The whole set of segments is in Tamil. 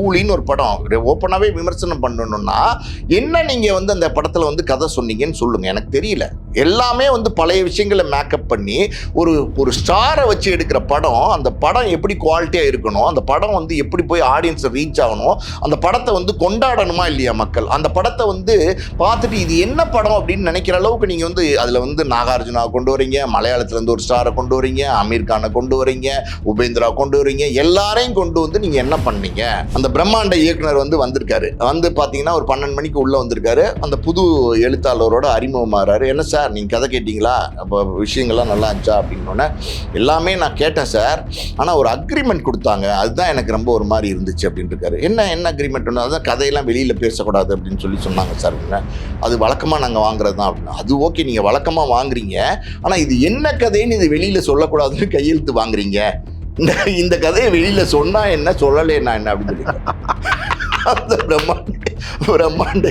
கூலின்னு ஒரு படம் ஓப்பனாகவே விமர்சனம் பண்ணணும்னா என்ன நீங்கள் வந்து அந்த படத்தில் வந்து கதை சொன்னீங்கன்னு சொல்லுங்கள் எனக்கு தெரியல. எல்லாமே வந்து பழைய விஷயங்களை மேக்கப் பண்ணி ஒரு ஒரு ஸ்டாரை வச்சு எடுக்கிற படம் அந்த படம் எப்படி குவாலிட்டியாக இருக்கணும் அந்த படம் வந்து எப்படி போய் ஆடியன்ஸை ரீச் ஆகணும் அந்த படத்தை வந்து கொண்டாடணுமா இல்லையா மக்கள்? அந்த படத்தை வந்து பார்த்துட்டு இது என்ன படம் அப்படின்னு நினைக்கிற அளவுக்கு நீங்கள் வந்து அதில் வந்து நாகார்ஜுனா கொண்டு வரீங்க மலையாளத்துலேருந்து ஒரு ஸ்டாரை கொண்டு வரீங்க அமீர் கானை கொண்டு வரீங்க உபேந்திரா கொண்டு வரீங்க எல்லாரையும் கொண்டு வந்து நீங்கள் என்ன பண்ணீங்க? அந்த பிரம்மாண்ட இயக்குனர் வந்து வந்திருக்காரு. வந்து பார்த்தீங்கன்னா ஒரு பன்னெண்டு மணிக்கு உள்ளே வந்திருக்காரு. அந்த புது எழுத்தாளரோட அறிமுகமாகறாரு என்ன சார் நீங்கள் கதை கேட்டிங்களா? அப்போ விஷயங்கள்லாம் நல்லா இருந்துச்சா? அப்படின்னோடனே எல்லாமே நான் கேட்டேன் சார். ஆனால் ஒரு அக்ரிமெண்ட் கொடுத்தாங்க. அதுதான் எனக்கு ரொம்ப ஒரு மாதிரி இருந்துச்சு அப்படின்னு இருக்காரு. என்ன என்ன அக்ரிமெண்ட் அதான் கதையெல்லாம் வெளியில் பேசக்கூடாது அப்படின்னு சொல்லி சொன்னாங்க சார். அது வழக்கமாக நாங்கள் வாங்குறது தான் அப்படின்னா அது ஓகே நீங்கள் வழக்கமாக வாங்குறீங்க. ஆனால் இது என்ன கதைன்னு இது வெளியில் சொல்லக்கூடாதுன்னு கையெழுத்து வாங்குறீங்க. இந்த இந்த கதையை வெளியில் சொன்னா என்ன சொல்லலைன்னா என்ன அப்படின்னு சொல்லி அந்த பிரம்மாண்ட பிரம்மாண்ட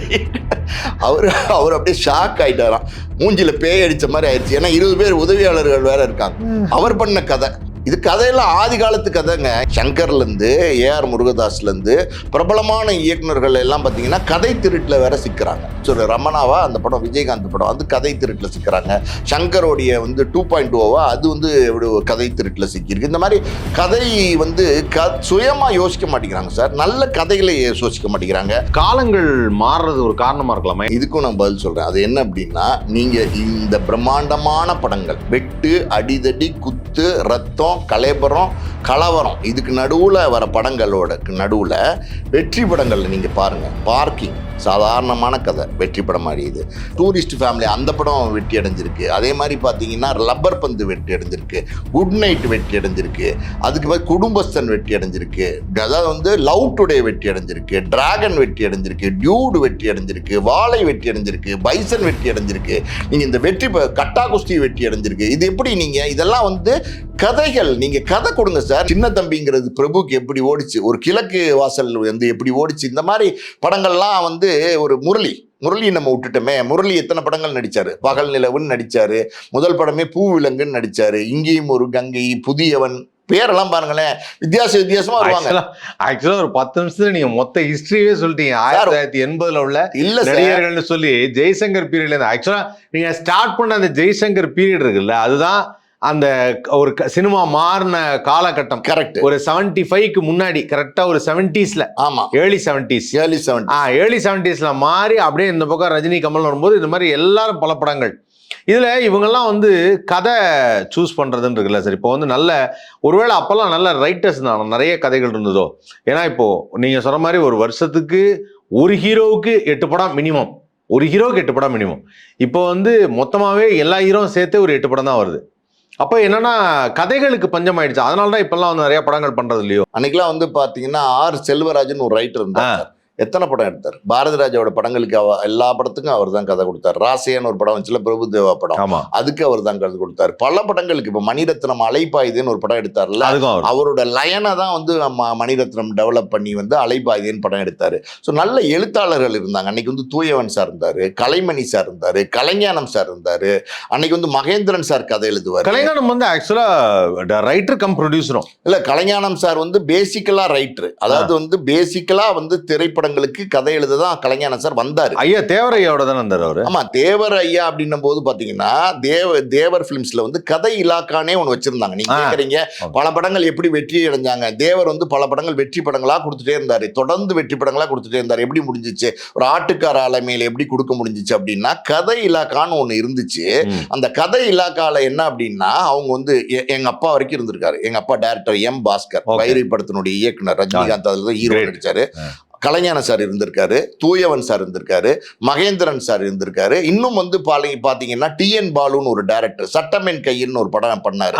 அவர் அவர் அப்படியே ஷாக் ஆயிட்டாராம். மூஞ்சில பேய் அடிச்ச மாதிரி ஆயிடுச்சு. ஏன்னா இருபது பேர் உதவியாளர்கள் வேற இருக்காங்க. அவர் பண்ண கதை. இது கதையெல்லாம் ஆதி காலத்து கதைங்க. சங்கர்லேருந்து ஏஆர் முருகதாஸ்லேருந்து பிரபலமான இயக்குனர்கள் எல்லாம் பார்த்தீங்கன்னா கதை திருட்டில் வேற சிக்கிறாங்க. ஸோ ரமணாவா? அந்த படம் விஜயகாந்த் படம் அது கதை திருட்டில் சிக்கிறாங்க. சங்கரோடைய வந்து டூ பாயிண்ட் ஓவா அது வந்து கதை திருட்டில் சிக்கியிருக்கு. இந்த மாதிரி கதை வந்து க சுயமாக யோசிக்க மாட்டேங்கிறாங்க சார். நல்ல கதைகளை யோசிக்க மாட்டேங்கிறாங்க. காலங்கள் மாறுறது ஒரு காரணமா இருக்கலாமா. இதுக்கும் நான் பதில் சொல்கிறேன் அது என்ன அப்படின்னா நீங்கள் இந்த பிரம்மாண்டமான படங்கள் வெட்டு அடிதடி குத்து ரத்தம் கலைபரம் கலவரம். இதுக்கு நடுவில் வர படங்களோட நடுவில் வெற்றி படங்களில் நீங்கள் பாருங்கள் பார்க்கிங். சாதாரணமான கதை வெற்றி படம் மாதிரி இது டூரிஸ்ட் ஃபேமிலி அந்த படம் வெற்றி அடைஞ்சிருக்கு அதே மாதிரி பார்த்தீங்கன்னா ரப்பர் பந்து வெற்றி அடைஞ்சிருக்கு குட் நைட் வெற்றி அடைஞ்சிருக்கு அதுக்கு பிறகு குடும்பஸ்தன் வெற்றி அடைஞ்சிருக்கு அதாவது வந்து லவ் டுடே வெற்றி அடைஞ்சிருக்கு டிராகன் வெற்றி அடைஞ்சிருக்கு டியூடு வெற்றி அடைஞ்சிருக்கு வாழை வெற்றி அடைஞ்சிருக்கு பைசன் வெற்றி அடைஞ்சிருக்கு நீங்கள் இந்த வெற்றி ப- கட்டா குஸ்தி வெற்றி அடைஞ்சிருக்கு இது எப்படி நீங்கள் இதெல்லாம் வந்து கதைகள் நீங்கள் கதை கொடுங்க சார் சின்ன தம்பிங்கிறது பிரபுக்கு எப்படி ஓடிச்சு ஒரு கிழக்கு வாசல் வந்து எப்படி ஓடிச்சு இந்த மாதிரி படங்கள்லாம் வந்து ஒரு முரளி முரளி நம்ம விட்டுட்டோமே. முரளி எத்தனை படங்கள் நடிச்சாரு? பகல் நிலவுன்னு நடிச்சாரு. முதல் படமே பூவிலங்குன்னு நடிச்சாரு. இங்கேயும் ஒரு கங்கை புதியவன். பேரெல்லாம் பாருங்களேன். வித்தியாச வித்தியாசமா வருவாங்க. ஆக்சுவலா ஒரு பத்து நிமிஷத்துல நீங்க மொத்த ஹிஸ்டரியே சொல்லிட்டீங்க. ஆயிரத்தி தொள்ளாயிரத்தி எண்பதுல உள்ள இல்ல நடிகர்கள்னு சொல்லி ஜெய்சங்கர் பீரியட்ல இருந்து ஆக்சுவலா நீங்க ஸ்டார்ட் பண்ண அந்த ஜெய்சங்கர் பீரியட் இருக்குல்ல அதுதான் அந்த ஒரு க- சினிமா மாறின காலகட்டம். கரெக்ட் ஒரு 75 ஃபைவ்க்கு முன்னாடி கரெக்டா ஒரு செவன்டிஸ்ல ஆமா. Early seventies early seven ah early செவன்டிஸ்ல மாறி அப்படியே இந்த பக்கம் ரஜினி கமல் வரும்போது இந்த மாதிரி எல்லாரும் பல படங்கள். இதுல இவங்கெல்லாம் வந்து கதை சூஸ் பண்றதுன்னு இருக்குல்ல சார் இப்போ வந்து நல்ல ஒருவேளை அப்பெல்லாம் நல்ல ரைட்டர்ஸ் தான். நிறைய கதைகள் இருந்ததோ. ஏன்னா இப்போ நீங்க சொன்ன மாதிரி ஒரு வருஷத்துக்கு ஒரு ஹீரோவுக்கு எட்டு படம் மினிமம் ஒரு ஹீரோவுக்கு எட்டு படம் மினிமம் இப்போ வந்து மொத்தமாவே எல்லா ஹீரோவும் சேர்த்து ஒரு எட்டு படம் தான் வருது. அப்போ என்னன்னா கதைகளுக்கு பஞ்சம் ஆயிடுச்சு அதனால தான் இப்பெல்லாம் வந்து நிறைய படங்கள் பண்றது இல்லையோ? அன்னைக்கெல்லாம் வந்து பாத்தீங்கன்னா ஆர் செல்வராஜன் ஒரு ரைட்டர் இருந்தார். எத்தனை படம் எடுத்தார்? பாரதி ராஜாவோட படங்களுக்கு அவ எல்லா படத்துக்கும் அவர் தான் கதை கொடுத்தார். ராசியான்னு ஒரு படம் வந்துச்சுல பிரபுதேவா படம். அதுக்கு அவர் தான் கதை கொடுத்தார். பல படங்களுக்கு இப்போ மணிரத்னம் அலைப்பாயுதுன்னு ஒரு படம் எடுத்தார்ல அவரோட லயனை தான் வந்து நம்ம மணிரத்னம் டெவலப் பண்ணி வந்து அலைபாயுதேன்னு படம் எடுத்தார். ஸோ நல்ல எழுத்தாளர்கள் இருந்தாங்க. அன்னைக்கு வந்து தூயவன் சார் இருந்தார் கலைமணி சார் இருந்தார் கலைஞானம் சார் இருந்தார். அன்னைக்கு வந்து மகேந்திரன் சார் கதை எழுதுவார். கலைஞானம் வந்து ஆக்சுவலா ரைட்டர் கம் ப்ரொடியூசரும் இல்ல கலைஞானம் சார் வந்து பேசிக்கலா ரைட்டர் அதாவது வந்து பேசிக்கலா வந்து திரைப்படங்களுக்கு கதை எழுத தான் கலைஞானம் சார் வந்தாரு. ஐயா தேவரையோட தானே இருந்தார் அவரு? ஆமா தேவர் ஐயா அப்படின்னும் போது பாத்தீங்கன்னா தேவ தேவர் பிலிம்ஸ்ல வந்து கதை இலாக்கானே ஒன்று வச்சிருந்தாங்க. நீங்க ஆ. கேக்குறீங்க பல படங்கள் எப்படி வெற்றி அடைஞ்சாங்க? தேவர் வந்து பல படங்கள் வெற்றி படங்களா கொடுத்துட்டே இருந்தாரு. தொடர்ந்து வெற்றி படங்களா கொடுத்துட்டே இருந்தாரு. எப்படி முடிஞ்சிச்சு? ஒரு ஆட்டுக்கார ஆலைமையில எப்படி கொடுக்க முடிஞ்சிச்சு அப்படின்னா கதை இலாக்கான்னு ஒன்று இருந்துச்சு. அந்த கதை இலாக்கால என்ன அப்படின்னா அவங்க வந்து எங்க அப்பா வரைக்கும் இருந்திருக்காரு. எங்க அப்பா டைரக்டர் எம் பாஸ்கர். வைரை படத்தினுடைய இயக்குனர். ரஜினிகாந்த் அதுல தான் ஹீரோ. நடிச்சாரு. கலைஞான சார் இருந்திருக்காரு தூயவன் சார் இருந்திருக்காரு மகேந்திரன் சார் இருந்திருக்காரு. இன்னும் வந்து பாலி பாத்தீங்கன்னா டிஎன் பாலுன்னு ஒரு டைரக்டர் சட்டமென் கையின்னு ஒரு படம் பண்ணாரு.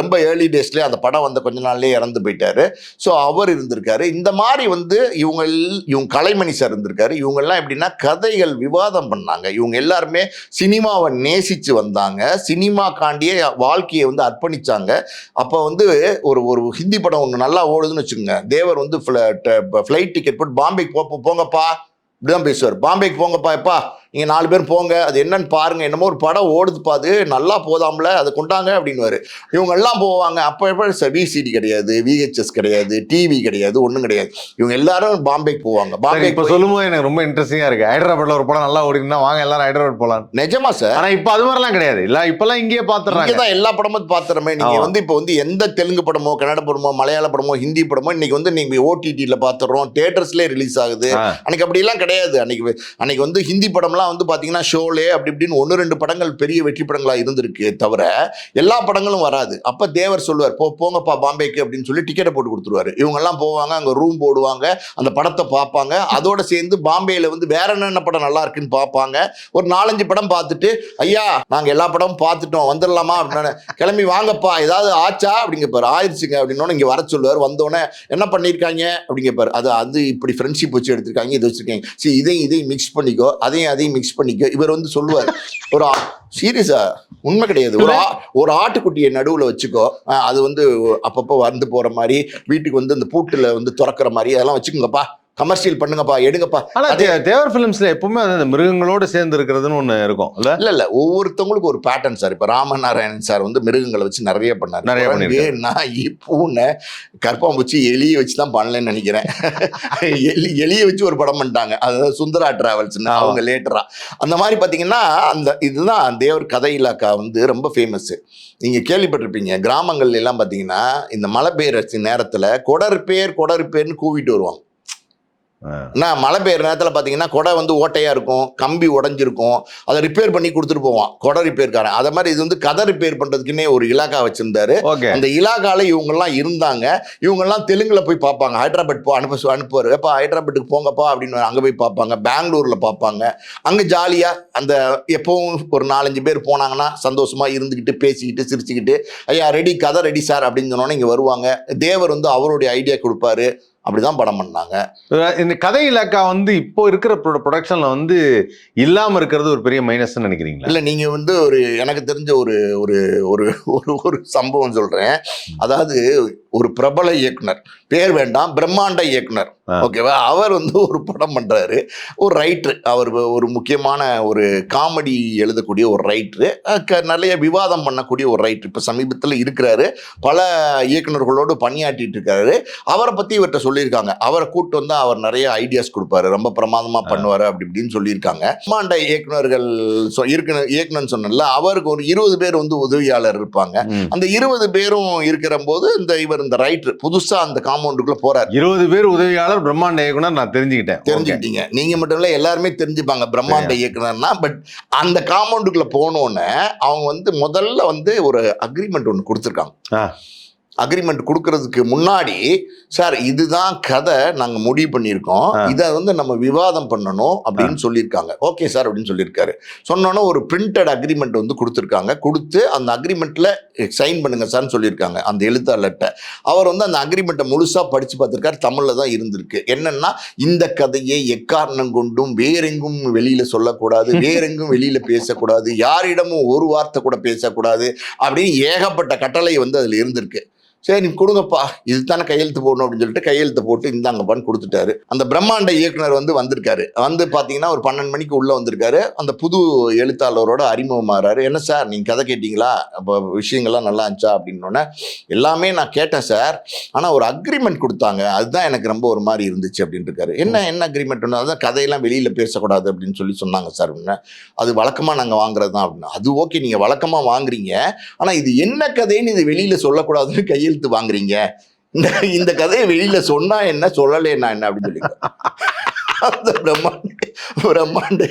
ரொம்ப ஏர்லி டேஸ்லேயே அந்த படம் வந்த கொஞ்ச நாள்லயே இறந்து போயிட்டாரு. ஸோ அவர் இருந்திருக்காரு. இந்த மாதிரி வந்து இவங்க இவங்க கலைமணி சார் இருந்திருக்காரு. இவங்கெல்லாம் எப்படின்னா கதைகள் விவாதம் பண்ணாங்க. இவங்க எல்லாருமே சினிமாவை நேசிச்சு வந்தாங்க. சினிமா காண்டியே வாழ்க்கையை வந்து அர்ப்பணிச்சாங்க. அப்போ வந்து ஒரு ஒரு ஹிந்தி படம் ஒன்று நல்லா ஓடுதுன்னு வச்சுக்கோங்க. தேவர் வந்து ஃப்ளைட் டிக்கெட் போட்டு பாம்பேக்கு போ போங்கப்பா. இப்படிதான் பேசுவார். பாம்பேக்கு போங்கப்பா எப்பா. நீங்க நாலு பேர் போங்க அது என்னன்னு பாருங்க. என்னமோ ஒரு படம் ஓடுதுப்பா அது. நல்லா போதாம்ல அதை கொண்டாங்க அப்படின்னுவாரு. இவங்க எல்லாம் போவாங்க. அப்போ எப்போ? விசிடி கிடையாது விஹெச்எஸ் கிடையாது டிவி கிடையாது ஒன்றும் கிடையாது. இவங்க எல்லாரும் பாம்பேக்கு போவாங்க. பாம்பே இப்ப சொல்லும்போது எனக்கு ரொம்ப இன்ட்ரெஸ்டிங்கா இருக்கு. ஹைதராபாத்ல ஒரு படம் நல்லா ஓடினா வாங்க எல்லாரும் ஹைதராபாத் போலாம் நிஜமா சார்? ஆனா இப்ப அது மாதிரிலாம் கிடையாது. இல்ல இப்பெல்லாம் இங்கேயே பாத்துறாங்க இங்கதான் எல்லா படமும் பாத்துறமே. நீங்க ஆமா. வந்து இப்போ வந்து எந்த தெலுங்கு படமோ கன்னட படமோ மலையாள படமோ ஹிந்தி படமோ இன்னைக்கு வந்து நீங்க ஓடிடியில் பாத்துறோம். தியேட்டர்ஸ்லேயே ரிலீஸ் ஆகுது. அன்னைக்கு அப்படிலாம் கிடையாது. அன்னைக்கு அன்னைக்கு வந்து ஹிந்தி படம்லாம் வந்து பார்த்தீங்கன்னா ஷோலே அப்படி இப்படின்னு ஒன்று ரெண்டு படங்கள் பெரிய வெற்றி படங்களாக இருந்திருக்கு தவிர எல்லா படங்களும் வராது. அப்போ தேவர் சொல்லுவார் போ போங்கப்பா பாம்பேக்கு அப்படின்னு சொல்லி டிக்கெட்டை போட்டு கொடுத்துருவாரு. இவங்கெல்லாம் போவாங்க அங்கே ரூம் போடுவாங்க அந்த படத்தை பார்ப்பாங்க. அதோட சேர்ந்து பாம்பேயில் வந்து வேற என்னென்ன படம் நல்லா இருக்குன்னு பார்ப்பாங்க. ஒரு நாலஞ்சு படம் பார்த்துட்டு ஐயா நாங்கள் எல்லா படமும் பார்த்துட்டோம் வந்துடலாமா? அப்படின்னு கிளம்பி வாங்கப்பா ஏதாவது ஆச்சா? அப்படிங்கப்பாரு ஆயிடுச்சுங்க அப்படின்னோட இங்கே வர சொல்லுவார். வந்தோடனே என்ன பண்ணியிருக்காங்க அப்படிங்கப்பாரு அது அது இப்படி ஃப்ரெண்ட்ஷிப் வச்சு எடுத்திருக்காங்க இது வச்சிருக்காங்க. சரி இதையும் இதையும் மிக்ஸ் பண்ணிக்கோ. அதையும் அதையும் மிக்ஸ் பண்ணிக்கோ இவர் வந்து சொல்லுவார் ஒரு சீரியஸா உண்மை கிடையாது. ஒரு ஒரு ஆட்டுக்குட்டியை நடுவுல வச்சுக்கோ. அது வந்து அப்பப்போ வந்து போற மாதிரி வீட்டுக்கு வந்து அந்த பூட்டுல வந்து திறக்கிற மாதிரி அதெல்லாம் வச்சுக்கோங்கப்பா. கமர்ஷியல் பண்ணுங்கப்பா எடுங்கப்பா. ஆனா தே- தேவர் பிலிம்ஸ்ல எப்பவுமே அந்த மிருகங்களோட சேர்ந்து இருக்கிறதுன்னு ஒண்ணு இருக்கும். இல்ல? இல்ல இல்ல. ஒவ்வொருத்தவங்களுக்கும் ஒரு பேட்டர்ன் சார் இப்ப ராமநாராயணன் சார் வந்து மிருகங்களை வச்சு நிறைய பண்ணாரு. நிறைய. நாய் பூனை கற்பாம்பூச்சி எலியை வச்சு தான் பண்ணலன்னு நினைக்கிறேன். எலி எலியை வச்சு ஒரு படம் பண்ணிட்டாங்க. அதாவது சுந்தரா டிராவல்ஸ். அவங்க லேட்டரா அந்த மாதிரி பாத்தீங்கன்னா அந்த இதுதான் தேவர் கதை இலாக்கா வந்து ரொம்ப ஃபேமஸ் நீங்க கேள்விப்பட்டிருப்பீங்க. கிராமங்கள்ல எல்லாம் பாத்தீங்கன்னா இந்த மழை பெய்யற நேரத்துல கொடர் பேர் கொடர் பேர்னு கூவிட்டு வருவாங்க. என்ன மழை பெய்யுற நேரத்தில் பார்த்தீங்கன்னா கொடை வந்து ஓட்டையாக இருக்கும் கம்பி உடஞ்சிருக்கும் அதை ரிப்பேர் பண்ணி கொடுத்துட்டு போவான். கொடை ரிப்பேர்காரன் அதை மாதிரி இது வந்து கதை ரிப்பேர் பண்ணுறதுக்குன்னே ஒரு இலாக்கா வச்சிருந்தாரு. ஓகே. அந்த இலாக்கால இவங்கெல்லாம் இருந்தாங்க. இவங்கெல்லாம் தெலுங்குல போய் பார்ப்பாங்க. ஹைதராபாத் போ அனுப்ப அனுப்புவார். எப்பா ஹைதராபாத்துக்கு போங்கப்பா அப்படின்னு அங்கே போய் பார்ப்பாங்க. பெங்களூர்ல பார்ப்பாங்க. அங்கே ஜாலியாக அந்த எப்பவும் ஒரு நாலஞ்சு பேர் போனாங்கன்னா சந்தோஷமா இருந்துக்கிட்டு பேசிக்கிட்டு சிரிச்சுக்கிட்டு ஐயா ரெடி கதை ரெடி சார் அப்படின்னு சொன்னோன்னே இங்கே வருவாங்க. தேவர் வந்து அவருடைய ஐடியா கொடுப்பாரு. அப்படிதான் படம் பண்ணாங்க. இந்த கதை இலாக்கா வந்து இப்போ இருக்கிற ப்ரொடக்ஷன்ல வந்து இல்லாம இருக்கிறது ஒரு பெரிய மைனஸ் நினைக்கிறீங்களா? இல்ல நீங்க வந்து ஒரு எனக்கு தெரிஞ்ச ஒரு ஒரு ஒரு ஒரு ஒரு சம்பவம் சொல்றேன். அதாவது ஒரு பிரபல இயக்குனர். பேர் வேண்டாம் பிரம்மாண்ட இயக்குனர். ஓகேவா? அவர் வந்து ஒரு படம் பண்றாரு. ஒரு ரைட்டர் அவர் ஒரு முக்கியமான ஒரு காமெடி எழுதக்கூடிய ஒரு ரைட்டரு நிறைய விவாதம் பண்ணக்கூடிய ஒரு ரைட்டர் இப்ப சமீபத்துல இருக்கிறாரு. பல இயக்குனர்களோடு பணியாற்றிட்டு இருக்காரு. அவரை பத்தி இவர்கிட்ட சொல்லியிருக்காங்க. அவரை கூட்டு வந்தா அவர் நிறைய ஐடியாஸ் கொடுப்பாரு. ரொம்ப பிரமாதமா பண்ணுவாரு அப்படி இப்படின்னு சொல்லியிருக்காங்க. பிரம்மாண்ட இயக்குனர்கள் சொ- இயக்குனர் இயக்குனர் சொன்னல அவருக்கு ஒரு இருபது பேர் வந்து உதவியாளர் இருப்பாங்க. அந்த இருபது பேரும் இருக்கிற போது இந்த இவர் இந்த ரைட்டர் புதுசா அந்த காம்பவுண்டுக்குள்ள போறாரு. இருபது பேர் உதவியாளர் பிரம்மாண்ட இயக்குனர் நான் தெரிஞ்சுக்கிட்டேன். தெரிஞ்சுக்கிட்டீங்க. நீங்க மட்டும் இல்ல எல்லாருமே தெரிஞ்சுப்பாங்க பிரம்மாண்ட இயக்குனர்னா பட் அந்த காம்பவுண்டுக்குள்ள போனோடனே அவங்க வந்து முதல்ல வந்து ஒரு அக்ரிமெண்ட் ஒன்று கொடுத்துருக்காங்க. அக்ரிமெண்ட் கொடுக்கறதுக்கு முன்னாடி சார் இதுதான் கதை நாங்க முடிவு பண்ணியிருக்கோம். இதை வந்து நம்ம விவாதம் பண்ணணும் அப்படின்னு சொல்லியிருக்காங்க. ஓகே சார் அப்படின்னு சொல்லியிருக்காரு. சொன்னோன்னே ஒரு பிரிண்டட் அக்ரிமெண்ட் வந்து கொடுத்துருக்காங்க. கொடுத்து அந்த அக்ரிமெண்ட்ல சைன் பண்ணுங்க சார்னு சொல்லியிருக்காங்க அந்த எழுத்தாளர்கிட்ட. அவர் வந்து அந்த அக்ரிமெண்ட்டை முழுசா படிச்சு பார்த்திருக்காரு. தமிழ்ல தான் இருந்திருக்கு. என்னன்னா இந்த கதையை எக்காரணம் கொண்டும் வேறெங்கும் வெளியில சொல்லக்கூடாது வேறெங்கும் வெளியில பேசக்கூடாது யாரிடமும் ஒரு வார்த்தை கூட பேசக்கூடாது அப்படின்னு ஏகப்பட்ட கட்டளை வந்து அதுல இருந்திருக்கு. சரி நீ கொடுங்கப்பா. இதுதானே கையெழுத்து போடணும் அப்படின்னு சொல்லிட்டு கையெழுத்து போட்டு இந்தாங்கப்பான்னு கொடுத்துட்டாரு. அந்த பிரம்மாண்ட இயக்குனர் வந்து வந்திருக்காரு. வந்து பார்த்தீங்கன்னா ஒரு பன்னெண்டு மணிக்கு உள்ள வந்திருக்காரு. அந்த புது எழுத்தாளரோட அறிமுகமாகறாரு என்ன சார் நீங்க கதை கேட்டீங்களா? அப்போ விஷயங்கள்லாம் நல்லா இருந்துச்சா? அப்படின்னோடனே எல்லாமே நான் கேட்டேன் சார். ஆனால் ஒரு அக்ரிமெண்ட் கொடுத்தாங்க. அதுதான் எனக்கு ரொம்ப ஒரு மாதிரி இருந்துச்சு அப்படின்னு இருக்காரு என்ன என்ன அக்ரிமெண்ட் ஒன்று அதான் கதையெல்லாம் வெளியில் பேசக்கூடாது அப்படின்னு சொல்லி சொன்னாங்க சார் அப்படின்னு அது வழக்கமாக நாங்கள் வாங்குறது தான் அப்படின்னு. அது ஓகே நீங்கள் வழக்கமாக வாங்குறீங்க. ஆனால் இது என்ன கதைன்னு இது வெளியில் சொல்லக்கூடாதுன்னு கையெழுத்து வாங்குறீங்க? இந்த இந்த கதையை வெளியில் சொன்னா என்ன சொல்லலைன்னா என்ன அப்படின்னு சொல்லி அந்த பிரம்மாண்ட பிரம்மாண்ட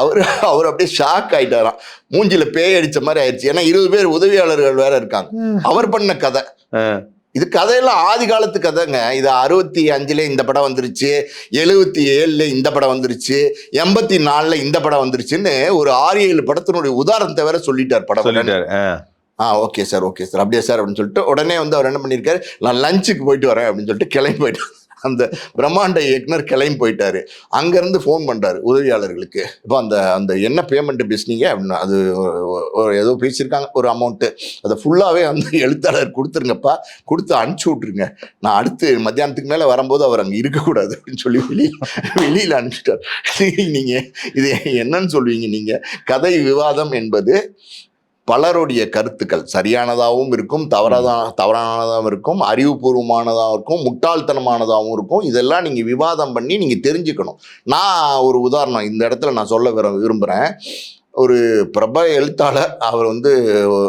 அவர் அவர் அப்படியே ஷாக் ஆயிட்டாராம். மூஞ்சில பேய் அடிச்ச மாதிரி ஆயிடுச்சு. ஏன்னா இருபது பேர் உதவியாளர்கள் வேற இருக்காங்க. அவர் பண்ண கதை. இது கதையெல்லாம் ஆதி காலத்து கதைங்க. இது அறுபத்தி அஞ்சுல இந்த படம் வந்துருச்சு. எழுபத்தி ஏழுல இந்த படம் வந்துருச்சு. எண்பத்தி நாலுல இந்த படம் வந்துருச்சுன்னு ஒரு ஆறு ஏழு படத்தினுடைய உதாரணத்தை வேற சொல்லிட்டார் படம். ஆ. Okay sir okay sir. அப்படியே சார் அப்படின்னு சொல்லிட்டு உடனே வந்து அவர் என்ன பண்ணியிருக்காரு நான் லஞ்சுக்கு போயிட்டு வரேன் அப்படின்னு சொல்லிட்டு கிளம்பி போயிட்டு அந்த பிரம்மாண்ட இயக்குனர் கிளம்பி போயிட்டாரு. அங்கேருந்து ஃபோன் பண்ணுறாரு உதவியாளர்களுக்கு. இப்போ அந்த அந்த என்ன பேமெண்ட் பேசுனீங்க? அப்படின்னா. அது ஒ- ஏதோ பேசியிருக்காங்க ஒரு அமௌண்ட்டு அதை ஃபுல்லாகவே வந்து எழுத்தாளர் கொடுத்துருங்கப்பா. கொடுத்து அனுப்பிச்சி விட்ருங்க நான் அடுத்து மத்தியானத்துக்கு மேலே வரும்போது அவர் அங்கே இருக்கக்கூடாது அப்படின்னு சொல்லி வெளியில் வெளியில் அனுப்பிச்சிட்டார். நீங்கள் இது என்னன்னு சொல்லுவீங்க நீங்கள் கதை விவாதம் என்பது பலருடைய கருத்துக்கள் சரியானதாகவும் இருக்கும் தவறாத தவறானதாகவும் இருக்கும் அறிவுபூர்வமானதாகவும் இருக்கும் முட்டாள்தனமானதாகவும் இருக்கும். இதெல்லாம் நீங்கள் விவாதம் பண்ணி நீங்கள் தெரிஞ்சுக்கணும். நான் ஒரு உதாரணம் இந்த இடத்துல நான் சொல்ல விரு விரும்புகிறேன் ஒரு பிரபல எழுத்தாளர் அவர் வந்து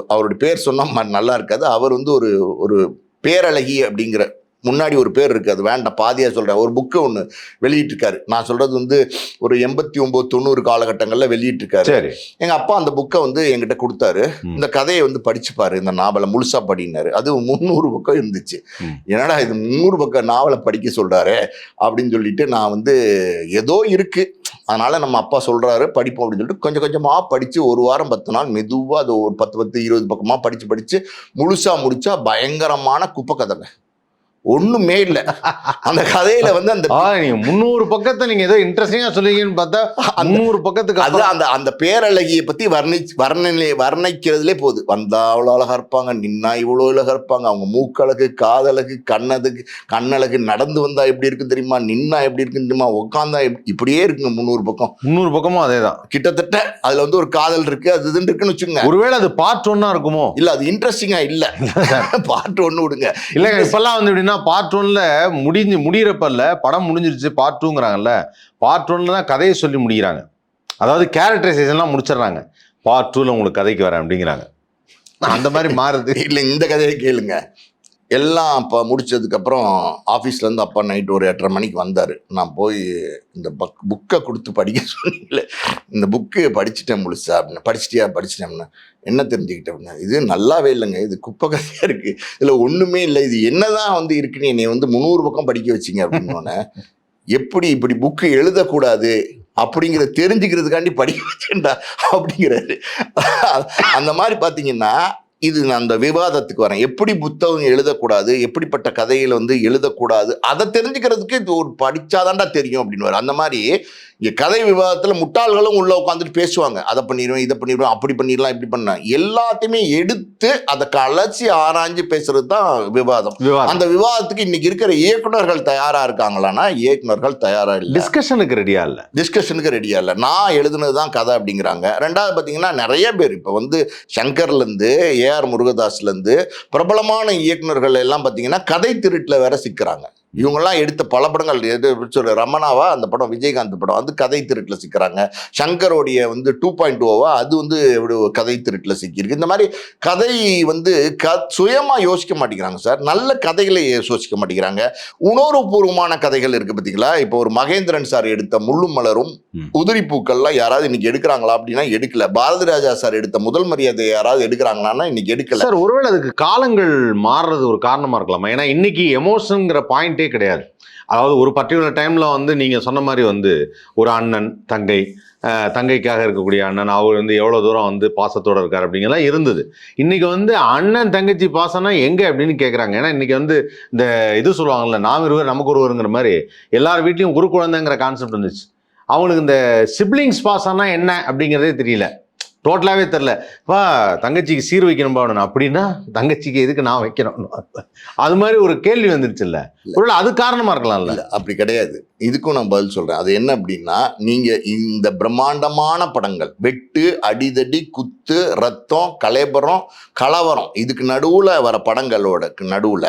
அவருடைய பேர் சொன்னால் நல்லா இருக்காது. அவர் வந்து ஒரு ஒரு பேரழகி அப்படிங்கிற முன்னாடி ஒரு பேர் இருக்குது அது வேண்டாம் பாதியாக சொல்கிறேன் ஒரு புக்கு ஒன்று வெளியிட்டிருக்காரு. நான் சொல்கிறது வந்து ஒரு எண்பத்தி ஒம்பது தொண்ணூறு காலகட்டங்களில் வெளியிட்டிருக்காரு. சரி. எங்கள் அப்பா அந்த புக்கை வந்து என்கிட்ட கொடுத்தாரு. இந்த கதையை வந்து படிச்சு பாரு இந்த நாவலை முழுசா படினாரு. அது முந்நூறு பக்கம் இருந்துச்சு. என்னடா இது முந்நூறு பக்கம் நாவலை படிக்க சொல்றாரு அப்படின்னு சொல்லிட்டு நான் வந்து ஏதோ இருக்கு. அதனால நம்ம அப்பா சொல்றாரு படிப்போம் அப்படின்னு சொல்லிட்டு கொஞ்சம் கொஞ்சமா படிச்சு ஒரு வாரம் பத்து நாள் மெதுவா அது ஒரு பத்து பத்து இருபது பக்கமா படிச்சு படிச்சு முழுசா முடிச்சா பயங்கரமான குப்பை கதைங்க ஒண்ணுமே இல்லை. அந்த கதையில வந்து அந்த நீங்க முந்நூறு பக்கத்தை நீங்க ஏதோ இன்ட்ரெஸ்டிங்கா சொல்லுவீங்கன்னு பார்த்தா முந்நூறு பக்கத்துக்கு அது அந்த அந்த பேரழகியை பத்தி வர்ணி வர்ணனை வர்ணிக்கிறதுலே போகுது. வந்தா அவ்வளோ அழகா இருப்பாங்க நின்னா இவ்வளோ அழகா இருப்பாங்க. அவங்க மூக்கழகு காதழகு கண்ணதுக்கு கண்ணழகு நடந்து வந்தா எப்படி இருக்கு தெரியுமா? நின்னா எப்படி இருக்கு தெரியுமா? உட்காந்தா இப்படியே இருக்குங்க முந்நூறு பக்கம். முந்நூறு பக்கமும் அதேதான். கிட்டத்தட்ட அதுல வந்து ஒரு காதல் இருக்கு அது இதுன்னு இருக்குன்னு வச்சுக்கோங்க. ஒருவேளை அது பார்ட் ஒன்னா இருக்குமோ? இல்ல அது இன்ட்ரெஸ்டிங்கா இல்ல. பாட்டு ஒண்ணு விடுங்க. இல்லைங்க இப்பெல்லாம் வந்து எப்படின்னா பார்ட் ஒன்ல முடிஞ்சு முடியிறப்பல்ல படம் முடிஞ்சிருச்சு பார்ட் டூங்கிறாங்கல்ல பார்ட் ஒன்ல தான் கதையை சொல்லி முடிக்கிறாங்க. அதாவது கேரக்டரைசேஷன்லாம் முடிச்சிடுறாங்க. பார்ட் டூவில் உங்களுக்கு கதைக்கு வரேன் அப்படிங்கிறாங்க. அந்த மாதிரி மாறுது. இல்லை இந்த கதையை கேளுங்க. எல்லாம் அப்போ முடித்ததுக்கப்புறம் ஆஃபீஸ்லேருந்து அப்பா நைட் ஒரு எட்டரை மணிக்கு வந்தார். நான் போய் இந்த பக் புக்கை கொடுத்து படிக்க சொன்னீங்களே இந்த புக்கு படிச்சுட்டேன் முழுசா அப்படின்னு. படிச்சிட்டியா? படிச்சிட்டேன் என்ன தெரிஞ்சுக்கிட்டேன் அப்படின்னா இது நல்லாவே இல்லைங்க இது குப்பை கதையாக இருக்குது இதில் ஒன்றுமே இல்லை இது என்ன தான் வந்து இருக்குன்னு என்னை வந்து முந்நூறு பக்கம் படிக்க வச்சிங்க அப்படின்னோடனே எப்படி இப்படி புக்கு எழுதக்கூடாது? அப்படிங்கிறத தெரிஞ்சுக்கிறதுக்காண்டி படிக்க வச்சேன்டா அப்படிங்கிறாரு. அந்த மாதிரி பார்த்தீங்கன்னா இது நான் அந்த விவாதத்துக்கு வரேன். எப்படி புத்தகம் எழுதக்கூடாது? எப்படிப்பட்ட கதையில் வந்து எழுதக்கூடாது? அதை தெரிஞ்சுக்கிறதுக்கு இது ஒரு படிச்சாதான்டா தெரியும் அப்படின்னு அந்த மாதிரி இங்கே கதை விவாதத்தில் முட்டாள்களும் உள்ளே உட்காந்துட்டு பேசுவாங்க. அதை பண்ணிடுவேன் இதை பண்ணிடுவேன் அப்படி பண்ணிடலாம் இப்படி பண்ண எல்லாத்தையுமே எடுத்து அதை கலைச்சி ஆராய்ஞ்சு பேசுறது தான் விவாதம். அந்த விவாதத்துக்கு இன்னைக்கு இருக்கிற இயக்குனர்கள் தயாரா இருக்காங்களான்னா இயக்குனர்கள் தயாரா இல்லை. டிஸ்கஷனுக்கு ரெடியா இல்ல? டிஸ்கஷனுக்கு ரெடியா இல்லை. நான் எழுதுனது தான் கதை அப்படிங்கிறாங்க. ரெண்டாவது பார்த்தீங்கன்னா நிறைய பேர் இப்போ வந்து சங்கர்லேருந்து ஏஆர் முருகதாஸ்லேருந்து பிரபலமான இயக்குனர்கள் எல்லாம் பார்த்தீங்கன்னா கதை திருட்டில் வேற சிக்கிறாங்க. இவங்கெல்லாம் எடுத்த பல படங்கள் எது சொல்ற ரமணாவா? அந்த படம் விஜயகாந்த் படம். அது கதை திருட்டில் சிக்கிறாங்க. சங்கரோடைய வந்து டூ பாயிண்ட் ஓவா அது வந்து கதை திருட்டில் சிக்கியிருக்கு. இந்த மாதிரி கதை வந்து க சுயமாக யோசிக்க மாட்டேங்கிறாங்க சார். நல்ல கதைகளை யோசிக்க மாட்டேங்கிறாங்க. உணர்வுபூர்வமான கதைகள் இருக்கு பார்த்தீங்களா இப்போ ஒரு மகேந்திரன் சார் எடுத்த முள்ளும் மலரும். உதிரி பூக்கள்லாம் யாராவது இன்னைக்கு எடுக்கிறாங்களா அப்படின்னா எடுக்கல. பாரதி ராஜா சார் எடுத்த முதல் மரியாதை யாராவது எடுக்கிறாங்களான்னா இன்னைக்கு எடுக்கல. சார் ஒருவேளை அதுக்கு காலங்கள் மாறுறது ஒரு காரணமா இருக்கலாமா. ஏன்னா இன்னைக்கு எமோஷனுங்கிற பாயிண்டே கிடையாது. அதாவது ஒரு பர்டிகுலர் டைமில் வந்து நீங்கள் சொன்ன மாதிரி வந்து ஒரு அண்ணன் தங்கை தங்கைக்காக இருக்கக்கூடிய அண்ணன் அவர் வந்து எவ்வளோ தூரம் வந்து பாசத்தோட இருக்கார் அப்படிங்கலாம் இருந்தது. இன்றைக்கி வந்து அண்ணன் தங்கச்சி பாசம்னா எங்கே அப்படின்னு கேட்குறாங்க ஏன்னா இன்றைக்கி வந்து இந்த இது சொல்லுவாங்கல்ல நாம் இருவர் நமக்கு ஒருவருங்கிற மாதிரி எல்லார் வீட்லேயும் ஒரு குழந்தைங்கிற கான்செப்ட் வந்துச்சு. அவங்களுக்கு இந்த சிப்ளிங்ஸ் பாசம்னா என்ன அப்படிங்கிறதே தெரியல. டோட்டலாகவே தெரில வா தங்கச்சிக்கு சீர் வைக்கணும்பா அவனு அப்படின்னா தங்கச்சிக்கு எதுக்கு நான் வைக்கணும்? அது மாதிரி ஒரு கேள்வி வந்துருச்சுல்ல. ஒருவேளை அது காரணமா இருக்கலாம்ல. அப்படி கிடையாது. இதுக்கும் நான் பதில் சொல்றேன். அது என்ன அப்படின்னா நீங்க இந்த பிரம்மாண்டமான படங்கள் வெட்டு அடிதடி குத்து ரத்தம் கலைபரம் கலவரம் இதுக்கு நடுவுல வர படங்களோட நடுவுல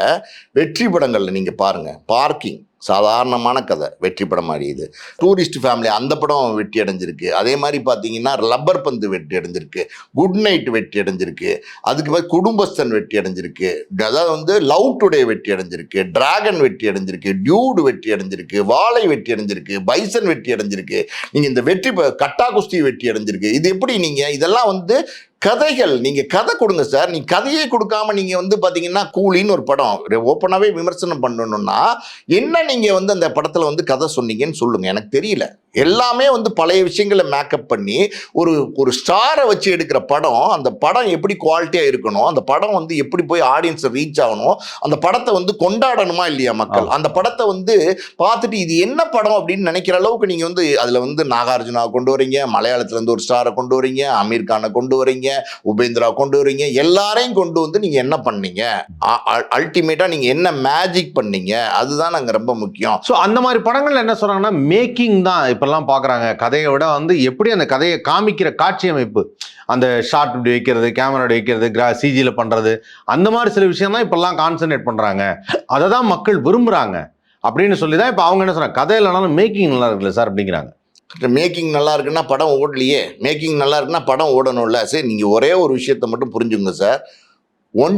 வெற்றி படங்கள்ல நீங்க பாருங்க. பார்க்கிங். சாதாரணமான கதை வெற்றி படம் மாதிரி இது. டூரிஸ்ட் ஃபேமிலி அந்த படம் வெற்றி அடைஞ்சிருக்கு. அதே மாதிரி பார்த்தீங்கன்னா ரப்பர் பந்து வெற்றி அடைஞ்சிருக்கு குட் நைட் வெற்றி அடைஞ்சிருக்கு அதுக்கு பிறகு குடும்பஸ்தன் வெற்றி அடைஞ்சிருக்கு அதாவது வந்து லவ் டுடே வெற்றி அடைஞ்சிருக்கு டிராகன் வெற்றி அடைஞ்சிருக்கு டியூடு வெற்றி அடைஞ்சிருக்கு வாழை வெற்றி அடைஞ்சிருக்கு பைசன் வெற்றி அடைஞ்சிருக்கு. நீங்கள் இந்த வெற்றி ப- கட்டா குஸ்தி வெற்றி அடைஞ்சிருக்கு. இது எப்படி நீங்கள் இதெல்லாம் வந்து கதைகள் நீங்க கதை கொடுங்க சார். நீங்க கதையே கொடுக்காம நீங்க வந்து பாத்தீங்கன்னா கூலின்னு ஒரு படம். ஓப்பனாவே விமர்சனம் பண்ணணும்னா என்ன நீங்க வந்து அந்த படத்துல வந்து கதை சொன்னீங்கன்னு சொல்லுங்க. எனக்கு தெரியல. எல்லாமே வந்து பழைய விஷயங்களை மேக்கப் பண்ணி ஒரு ஒரு ஸ்டாரை வச்சு எடுக்கிற படம் அந்த படம் எப்படி குவாலிட்டியா இருக்கணும் அந்த படம் வந்து எப்படி போய் ஆடியன்ஸ் ரீச் ஆகணும் அந்த படத்தை வந்து கொண்டாடணுமா இல்லையா மக்கள்? அந்த படத்தை வந்து பார்த்துட்டு இது என்ன படம் அப்படின்னு நினைக்கிற அளவுக்கு நீங்க வந்து அதுல வந்து நாகார்ஜுனா கொண்டு வரீங்க மலையாளத்துல இருந்து ஒரு ஸ்டாரை கொண்டு வரீங்க அமீர் கானை கொண்டு வரீங்க உபேந்திரா கொண்டு வரீங்க எல்லாரையும் கொண்டு வந்து நீங்க என்ன பண்ணீங்க? அல்டிமேட்டா நீங்க என்ன மேஜிக் பண்ணீங்க? அதுதான் நாங்கள் ரொம்ப முக்கியம். ஸோ அந்த மாதிரி படங்கள் என்ன சொல்றாங்கன்னா மேக்கிங் தான் இப்பெல்லாம் பார்க்குறாங்க கதையை விட வந்து எப்படி அந்த கதையை காமிக்கிற காட்சி அமைப்பு. அந்த ஷார்ட் இப்படி வைக்கிறது கேமரா இப்படி வைக்கிறது கிரா சிஜியில் பண்ணுறது அந்த மாதிரி சில விஷயம் தான் இப்போல்லாம் கான்சென்ட்ரேட் பண்ணுறாங்க அதை தான் மக்கள் விரும்புகிறாங்க அப்படின்னு சொல்லி தான் இப்போ அவங்க என்ன சொல்கிறாங்க கதை இல்லைனாலும் மேக்கிங் நல்லா இருக்குல்ல சார் அப்படிங்கிறாங்க. மேக்கிங் நல்லா இருக்குன்னா படம் ஓடலையே. மேக்கிங் நல்லா இருக்குன்னா படம் ஓடணும்ல. சரி நீங்கள் ஒரே ஒரு விஷயத்த மட்டும் புரிஞ்சுங்க சார் ஒன்